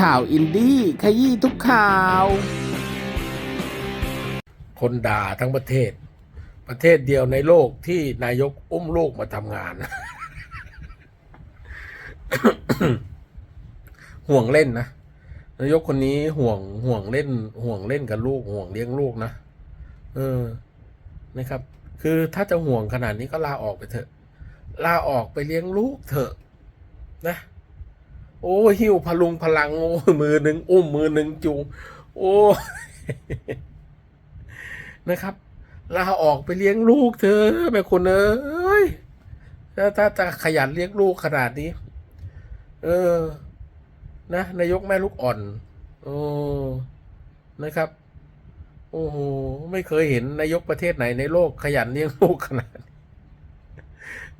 ข่าวอินดี้ขยี้ทุกข่าว คนด่าทั้งประเทศ ประเทศเดียวในโลกที่นายกอุ้มลูกมาทำงาน ห่วงเล่นนะ นายกคนนี้ห่วงห่วงเล่น ห่วงเล่นกับลูก ห่วงเลี้ยงลูกนะ เออ นะครับ คือถ้าจะห่วงขนาดนี้ก็ลาออกไปเถอะ ลาออกไปเลี้ยงลูกเถอะ นะ โอ้หิวพลุงพลังโอ้มือหนึ่งอุ้มมือหนึ่งจูงโอ้นะครับลาออกไปเลี้ยงลูกเธอแม่คุณเอ้ยถ้าถ้าจะขยันเลี้ยงลูกขนาดนี้ เออ นะนายกแม่ลูกอ่อนโอ้นะครับ โอ้โหไม่เคยเห็นนายกประเทศไหนในโลกขยันเลี้ยงลูกขนาดนี้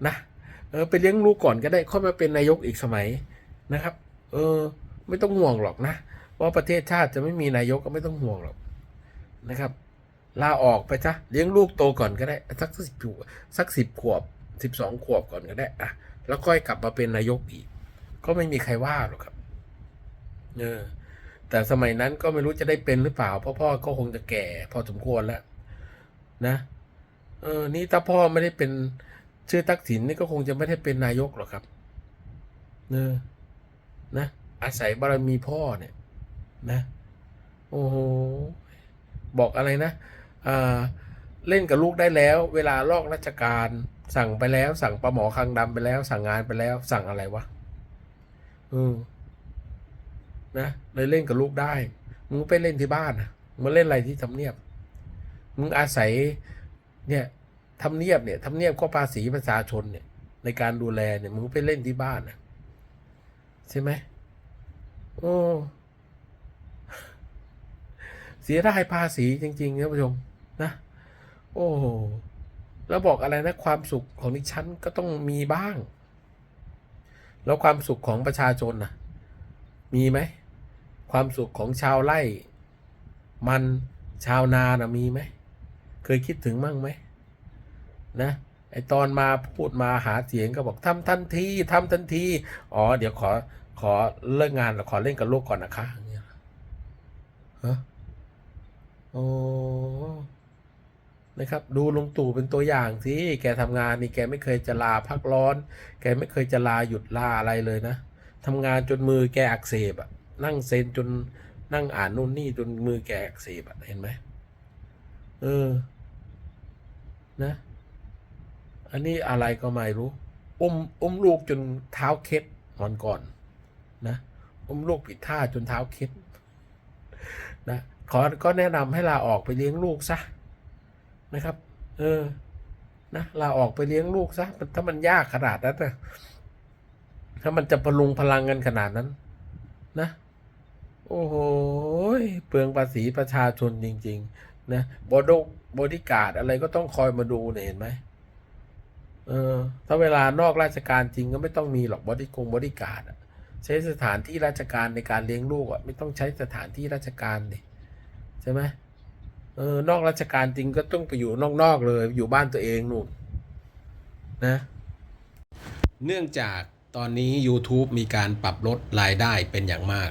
นะเออไปเลี้ยงลูกก่อนก็ได้ค่อยมาเป็นนายกอีกสมัย นะครับ เออ ไม่ต้องห่วงหรอกนะว่าประเทศชาติจะไม่มีนายกก็ไม่ต้องห่วงหรอกนะครับลาออกไปจ้ะเลี้ยงลูกโตก่อนก็ได้ สักสิบสักสิบขวบสิบสองขวบก่อนก็ได้อะแล้วค่อยกลับมาเป็นนายกอีก ก็ไม่มีใครว่าหรอกครับเออแต่สมัยนั้นก็ไม่รู้จะได้เป็นหรือเปล่าเพราะพ่อก็คงจะแก่ พอสมควรแล้ว นะเออนี่ถ้าพ่อไม่ได้เป็นชื่อทักษิณนี่ก็คงจะไม่ได้เป็นนายกหรอกครับเออ นะอาศัยบารมีพ่อเนี่ยนะโอ้โหบอกอะไรนะอ่าเล่นกับลูกได้แล้ว เวลาลอกราชการ สั่งไปแล้ว สั่งปลาหมอคางดำไปแล้ว สั่งงานไปแล้ว สั่งอะไรวะอืมนะเลยเล่นกับลูกได้ มึงไปเล่นที่บ้านนะมึงเล่นอะไรที่ทำเนียบ มึงอาศัย เนี่ยทำเนียบเนี่ยทำเนียบก็ภาษีประชาชนเนี่ย ในการดูแลเนี่ยมึงไปเล่นที่บ้านนะ ใช่ไหมโอ้เสียดายภาษีจริงๆนะผู้ชมนะ โอ้โหแล้วบอกอะไรนะความสุขของดิฉันก็ต้องมีบ้าง แล้วความสุขของประชาชนนะมีไหมความสุขของชาวไร่มันชาวนานะมีไหมเคยคิดถึงมั่งไหมนะ ไอตอนมาพูดมาหาเสียงก็บอกทำทันทีทำทันที อ๋อ เดี๋ยวขอขอเลิกงานแล้วขอเล่นกับลูกก่อนนะคะเงี้ยฮะโอ้นะครับ ดูลุงตู่เป็นตัวอย่างสิแกทำงานนี่แกไม่เคยจะลาพักร้อน แกไม่เคยจะลาหยุดลาอะไรเลยนะทำงานจนมือแกอักเสบอะนั่งเซ็นจนนั่งอ่านนู่นนี่จนมือแกอักเสบอะเห็นไหมเออ นะ อันนี้อะไรก็ไม่รู้ อุ้มอุ้มลูกจนเท้าเคล็ดวันก่อนนะอุ้มลูกผิดท่าจนเท้าเคล็ดนะขอก็แนะนำให้ลาออกไปเลี้ยงลูกซะนะครับ เออนะลาออกไปเลี้ยงลูกซะถ้ามันยากขนาดนั้นนะถ้ามันจะพลุงพลังกันขนาดนั้น นะ โอ้โหเปลืองภาษีประชาชนจริง ๆ นะบอดบอดี้การ์ดอะไรก็ต้องคอยมาดูเนี่ยเห็นไหม เออถ้าเวลานอกราชการจริงก็ไม่ต้องมีหรอกบอดี้กงบอดี้การ์ดใช้สถานที่ราชการในการเลี้ยงลูกอะไม่ต้องใช้สถานที่ราชการดิใช่ไหมเออนอกราชการจริงก็ต้องไปอยู่นอกๆเลยอยู่บ้านตัวเองนู่นนะ เนื่องจากตอนนี้ YouTube มีการปรับลดรายได้เป็นอย่างมาก